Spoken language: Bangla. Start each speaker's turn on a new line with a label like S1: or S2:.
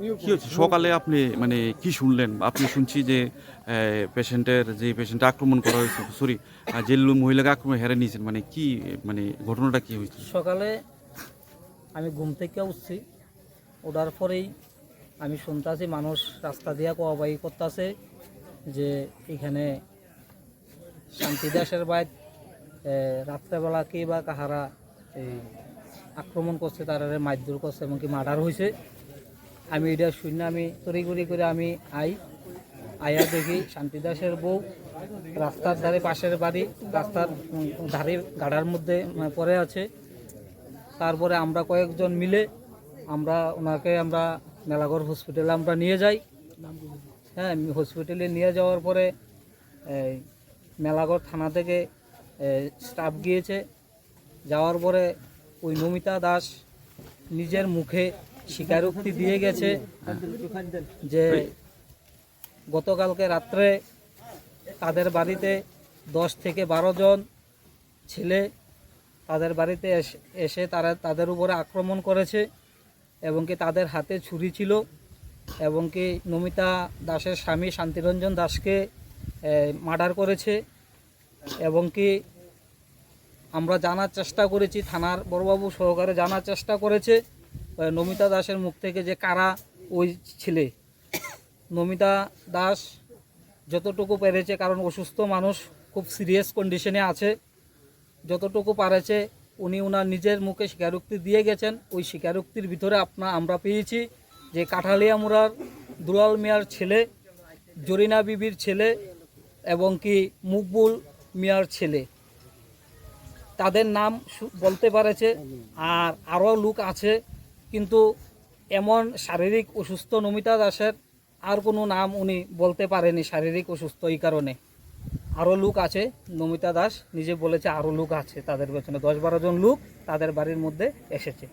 S1: কি হচ্ছে? সকালে আপনি মানে কি শুনলেন? আপনি শুনছি যে পেশেন্টের যে পেশেন্টে আক্রমণ করা হয়েছে সরি যে মহিলাকে আক্রমণ হেরে নিয়েছেন। মানে কি মানে ঘটনাটা কি হয়েছে?
S2: সকালে আমি ঘুম থেকে উঠছি ওঠার পরেই আমি শুনতেছি মানুষ রাস্তা দিয়া কোয়াবাই করতেছে যে, এখানে শান্তি দাসের বাইর রাত্রেবেলা কে বা কাহারা এই আক্রমণ করছে তারা মারধর করছে, এমনকি মার্ডার হয়েছে। আমি এটা শুনে আমি তড়িঘড়ি করে আমি আই। আয়া দেখি শান্তি দাসের বউ। রাস্তার ধারে পাশের বাড়ি রাস্তার ধারে গাড়ার মধ্যে উম, পড়ে আছে। তারপরে আমরা কয়েকজন মিলে আমরা ওনাকে আমরা মেলাঘর হসপিটালে আমরা নিয়ে যাই। হ্যাঁ হসপিটালে নিয়ে যাওয়ার পরে মেলাঘর থানা থেকে স্টাফ গিয়েছে। যাওয়ার পরে ওই নমিতা দাস নিজের মুখে স্বীকারোক্তি দিয়ে গেছে যে গতকালকে রাত্রে তাদের বাড়িতে দশ থেকে বারো জন ছেলে তাদের বাড়িতে এস- তারা তাদের উপরে আক্রমণ করেছে এবং কি তাদের হাতে ছুরি ছিল এবং কি নমিতা দাসের স্বামী শান্তিরঞ্জন দাসকে মার্ডার করেছে এবং কি আমরা জানার চেষ্টা করেছি, থানার বড়বাবু সহকারে জানার চেষ্টা করেছে। নমিতা দাসের মুখ থেকে যে কারা ওই ছেলে। নমিতা দাস যতটুকু পেরেছে, কারণ অসুস্থ মানুষ খুব সিরিয়াস কন্ডিশনে আছে। যতটুকু পারেছে, উনি ওনার নিজের মুখে স্বীকারোক্তি দিয়ে গেছেন। ওই স্বীকারোক্তির ভিতরে আপনা আমরা পেয়েছি যে কাঠালিয়া মুরার দুলাল মিয়ার ছেলে, জরিনা বিবির ছেলে এবং কি মুকবুল মিয়ার ছেলে। তাদের নাম বলতে পারেছে। আর আরও লোক আছে কিন্তু এমন শারীরিক অসুস্থ নমিতা দাসের আর কোনো নাম উনি বলতে পারেনি শারীরিক অসুস্থ এই কারণে। আরও লোক আছে, নমিতা দাস নিজে বলেছে আরও লোক আছে তাদের পেছনে। দশ বারো জন লোক তাদের বাড়ির মধ্যে এসেছে।